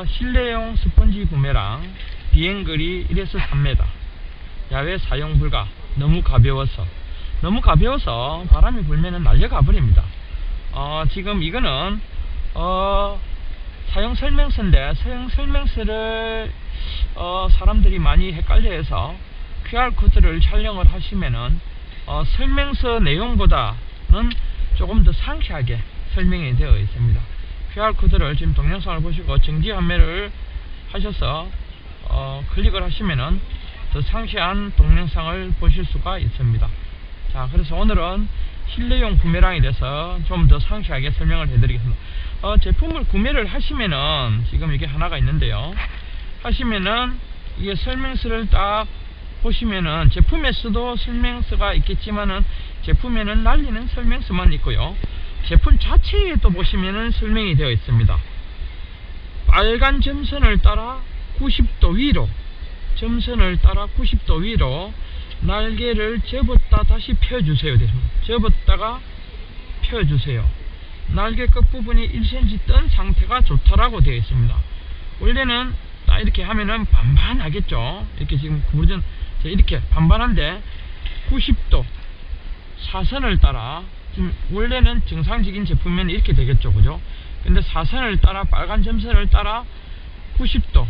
어, 실내용 스펀지 부메랑 비행거리 1에서 3m 야외 사용 불가 너무 가벼워서. 너무 가벼워서 바람이 불면은 날려가 버립니다. 어, 지금 이거는 어, 사용 설명서인데 사용 설명서를 어, 사람들이 많이 헷갈려해서 QR코드를 촬영을 하시면은 어, 설명서 내용보다는 조금 더 상세하게 설명이 되어 있습니다. QR코드를 지금 동영상을 보시고 정지 판매를 하셔서 어, 클릭을 하시면은 더 상세한 동영상을 보실 수가 있습니다. 자, 그래서 오늘은 실내용 구매량에 대해서 좀 더 상세하게 설명을 해드리겠습니다. 어, 제품을 구매를 하시면은 지금 이게 하나가 있는데요. 하시면은 이게 설명서를 딱 보시면은 제품에서도 설명서가 있겠지만은 제품에는 날리는 설명서만 있고요. 제품 자체에 또 보시면은 설명이 되어 있습니다. 빨간 점선을 따라 90도 위로 점선을 따라 90도 위로 날개를 접었다 다시 펴주세요. 접었다가 펴주세요. 날개 끝부분이 1cm 뜬 상태가 좋다라고 되어 있습니다. 원래는 딱 이렇게 하면은 반반하겠죠. 이렇게 지금 구부러진 이렇게 반반한데 90도 사선을 따라 지금 원래는 정상적인 제품면 이렇게 되겠죠. 그죠? 근데 사선을 따라 빨간 점선을 따라 90도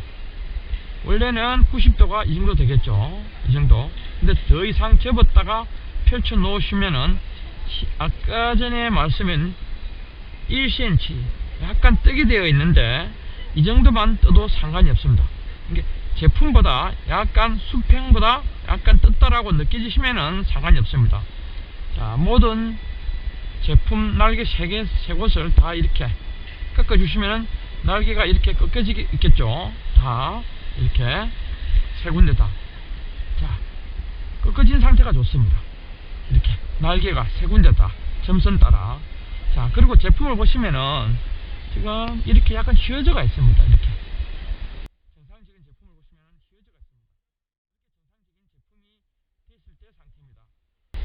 원래는 90도가 이 정도 되겠죠. 이 정도. 근데 더 이상 접었다가 펼쳐 놓으시면은 시- 아까 전에 말씀은 1cm 약간 뜨게 되어 있는데 이 정도만 떠도 상관이 없습니다. 이게 제품보다 약간 수평보다 약간 떴다라고 느껴지시면은 상관이 없습니다. 자, 모든 제품 날개 세 개, 세 곳을 다 이렇게 꺾어 주시면은 날개가 이렇게 꺾여지게 있겠죠. 다 이렇게 세 군데 다. 자, 꺾어진 상태가 좋습니다. 이렇게 날개가 세 군데 다 점선 따라. 자, 그리고 제품을 보시면은 지금 이렇게 약간 휘어져가 있습니다. 이렇게. 정상적인 제품을 보시면 휘어져가 있습니다. 이렇게 정상적인 제품이 됐을 때 상태입니다.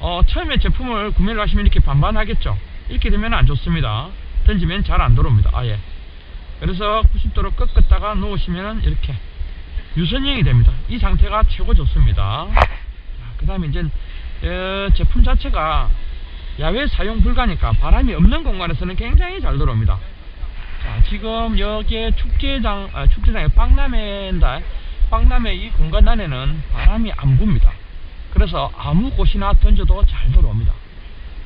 어, 처음에 제품을 구매를 하시면 이렇게 반반하겠죠. 이렇게 되면 안 좋습니다. 던지면 잘 안 들어옵니다. 아예. 그래서 90도로 꺾었다가 놓으시면 이렇게 유선형이 됩니다. 이 상태가 최고 좋습니다. 그 다음에 이제 어, 제품 자체가 야외 사용 불가니까 바람이 없는 공간에서는 굉장히 잘 들어옵니다. 자, 지금 여기에 축제장, 아, 축제장에 박람회인데, 박람회 이 공간 안에는 바람이 안 붑니다. 그래서 아무 곳이나 던져도 잘 들어옵니다.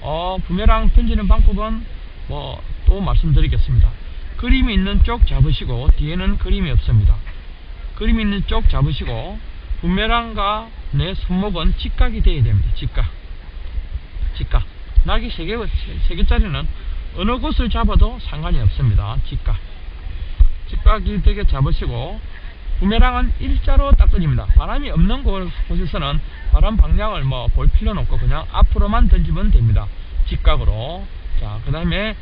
어, 부메랑 던지는 방법은 뭐 또 말씀드리겠습니다. 그림이 있는 쪽 잡으시고 뒤에는 그림이 없습니다. 그림이 있는 쪽 잡으시고 부메랑과 내 손목은 직각이 되어야 됩니다. 직각. 직각. 낙이 3개, 3개짜리는 어느 곳을 잡아도 상관이 없습니다. 직각. 직각이 되게 잡으시고 부메랑은 일자로 딱 던집니다. 바람이 없는 곳- 곳에서는 바람 방향을 뭐 볼 필요는 없고 그냥 앞으로만 던지면 됩니다. 직각으로. 자, 그 다음에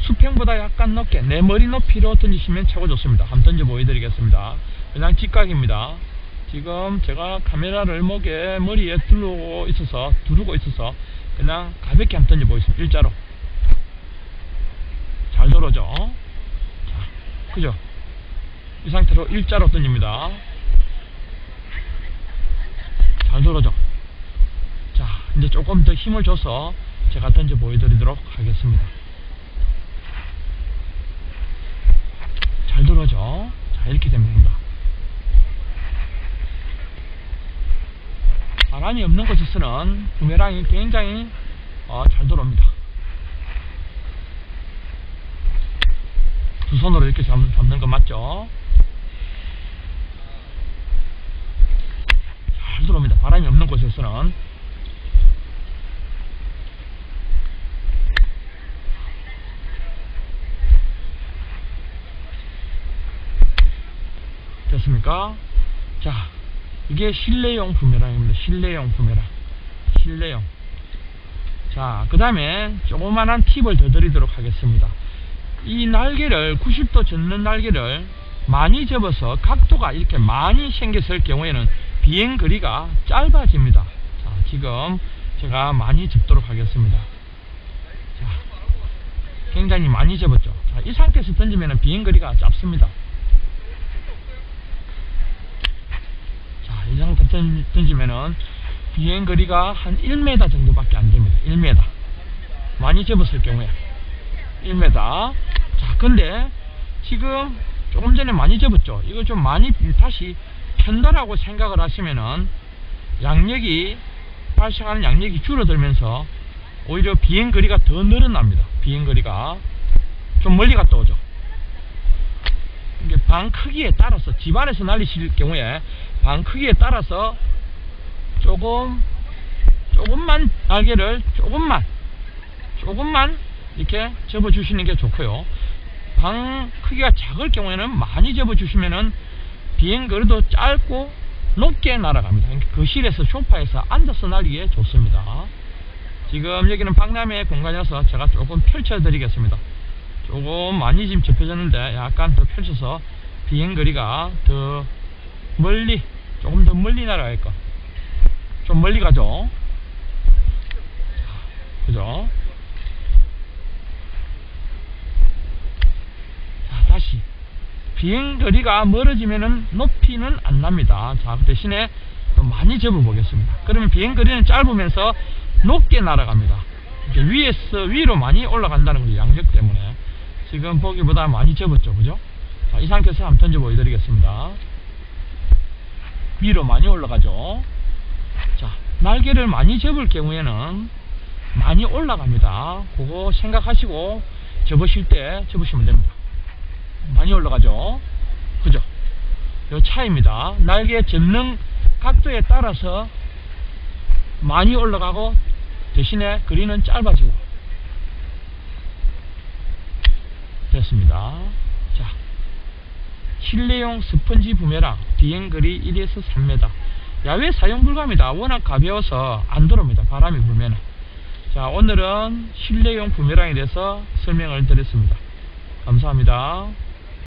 수평보다 약간 높게 내 머리 높이로 던지시면 최고 좋습니다. 한번 던져 보여드리겠습니다. 그냥 직각입니다. 지금 제가 카메라를 목에 머리에 두르고 있어서 두르고 있어서 그냥 가볍게 한번 던져 보겠습니다. 일자로. 잘 들어오죠? 자, 그죠? 이 상태로 일자로 던집니다. 잘 들어오죠? 자, 이제 조금 더 힘을 줘서 제가 던져 보여드리도록 하겠습니다. 잘 들어오죠? 자, 이렇게 됩니다. 바람이 없는 곳에서는 부메랑이 굉장히 어, 잘 들어옵니다. 두 손으로 이렇게 잡, 잡는 거 맞죠? 잘 들어옵니다. 바람이 없는 곳에서는 됐습니까? 자, 이게 실내용 부메랑입니다. 실내용 부메랑. 실내용. 자, 그 다음에 조그만한 팁을 더 드리도록 하겠습니다. 이 날개를 90도 접는 날개를 많이 접어서 각도가 이렇게 많이 생겼을 경우에는 비행 거리가 짧아집니다. 자, 지금 제가 많이 접도록 하겠습니다. 자, 굉장히 많이 접었죠. 자, 이 상태에서 던지면 비행 거리가 짧습니다. 자, 이 상태에서 던지면 비행 거리가 한 1m 정도밖에 안 됩니다. 1m. 많이 접었을 경우에 1m. 자, 근데 지금 조금 전에 많이 접었죠. 이거 좀 많이 다시 편다라고 생각을 하시면은 양력이 발생하는 양력이 줄어들면서 오히려 비행 거리가 더 늘어납니다. 비행 거리가 좀 멀리 갔다 오죠. 이게 방 크기에 따라서 집안에서 날리실 경우에 방 크기에 따라서 조금 조금만 날개를 조금만 조금만 이렇게 접어 주시는 게 좋고요. 방 크기가 작을 경우에는 많이 접어 주시면은 비행 거리도 짧고 높게 날아갑니다. 그러니까 거실에서 소파에서 앉아서 날리기에 좋습니다. 지금 여기는 박람회 공간이라서 제가 조금 펼쳐 드리겠습니다. 조금 많이 지금 접혀졌는데 약간 더 펼쳐서 비행 거리가 더 멀리 조금 더 멀리 날아갈 거. 좀 멀리 가죠. 그죠? 자, 다시 비행 거리가 멀어지면은 높이는 안 납니다. 자, 그 대신에 더 많이 접어 보겠습니다. 그러면 비행 거리는 짧으면서 높게 날아갑니다. 위에서 위로 많이 올라간다는 거죠. 양력 때문에. 지금 보기보다 많이 접었죠. 그죠? 자, 이 상태에서 한번 던져 보여드리겠습니다. 위로 많이 올라가죠. 자, 날개를 많이 접을 경우에는 많이 올라갑니다. 그거 생각하시고 접으실 때 접으시면 됩니다. 많이 올라가죠. 그죠? 요 차이입니다. 날개 접는 각도에 따라서 많이 올라가고 대신에 거리는 짧아지고 됐습니다. 자, 실내용 스펀지 부메랑 비행거리 1에서 3m 야외 사용 불가입니다. 워낙 가벼워서 안 들어옵니다. 바람이 불면 자 오늘은 실내용 부메랑에 대해서 설명을 드렸습니다. 감사합니다.